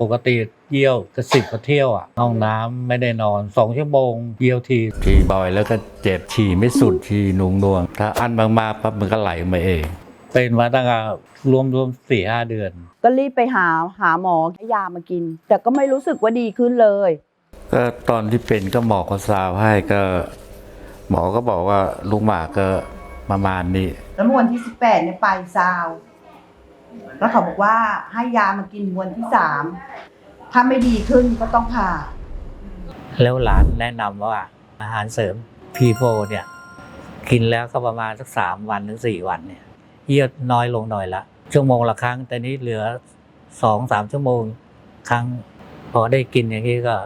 ปกติเยี่ยวก็สิบกว่าเที่ยวอะห้องน้ำไม่ได้นอนสองชั่วโมงเยี่ยวที ฉี่บ่อยแล้วก็เจ็บฉี่ไม่สุดฉี่หนุงนวง ถ้าอั้นมากๆปั๊บมันก็ไหลมาเอง เป็นมาตั้งแต่รวมรวมสี่ห้าเดือน ก็รีบไปหาหาหมอให้ยามากิน แต่ก็ไม่รู้สึกว่าดีขึ้นเลย ก็ตอนที่เป็นก็หมอก็ซาวให้ก็ หมอก็บอกว่าลูกหมากก็ประมาณนี้ แล้วเมื่อวันที่ 18เนี่ยไปซาว แล้วเขาบอกว่าให้ยามากินวันที่สามถ้าไม่ดีขึ้นก็ต้องผ่า แล้วหลานแนะนำว่าอาหารเสริมพีโฟเนี่ยกินแล้วก็ประมาณสักสามวันถึงสี่วันเนี่ยเยียวน้อยลงหน่อยละชั่วโมงละครั้ง แต่นี้เหลือสองสามชั่วโมงครั้ง พอได้กินอย่างนี้ก็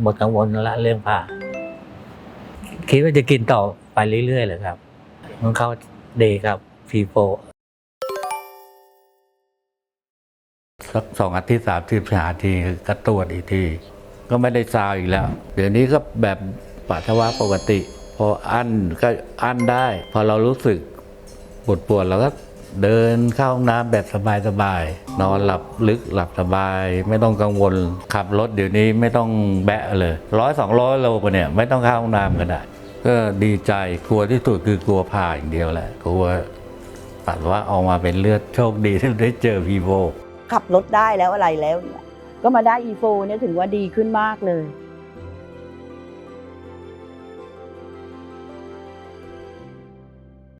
หมดกังวลละเรื่องผ่าคิดว่าจะกินต่อไปเรื่อยๆเลยครับมันเข้าเดย์กับพีโฟ สักสองอาทิตย์สามสิบหาทีก็ตรวจอีกที ก็ไม่ได้ซาวอีกแล้ว เดี๋ยวนี้ก็แบบปัสสาวะปกติ พออั้นก็อั้นได้ พอเรารู้สึกปวดปวดเราก็เดินเข้าห้องน้ำแบบสบายๆนอนหลับลึกหลับสบาย ไม่ต้องกังวล ขับรถเดี๋ยวนี้ไม่ต้องแบะเลยร้อยสองร้อยโลไปเนี่ยไม่ต้องเข้าห้องน้ำก็ได้ก็ดีใจกลัวที่สุดคือกลัวผ่าอย่างเดียวแหละกลัวปัสสาวะออกมาเป็นเลือดโชคดีที่ได้เจอพีโว ขับรถได้แล้วอะไรแล้วเนี่ยก็มาได้อีโฟเนี่ยถึงว่าดีขึ้นมากเลย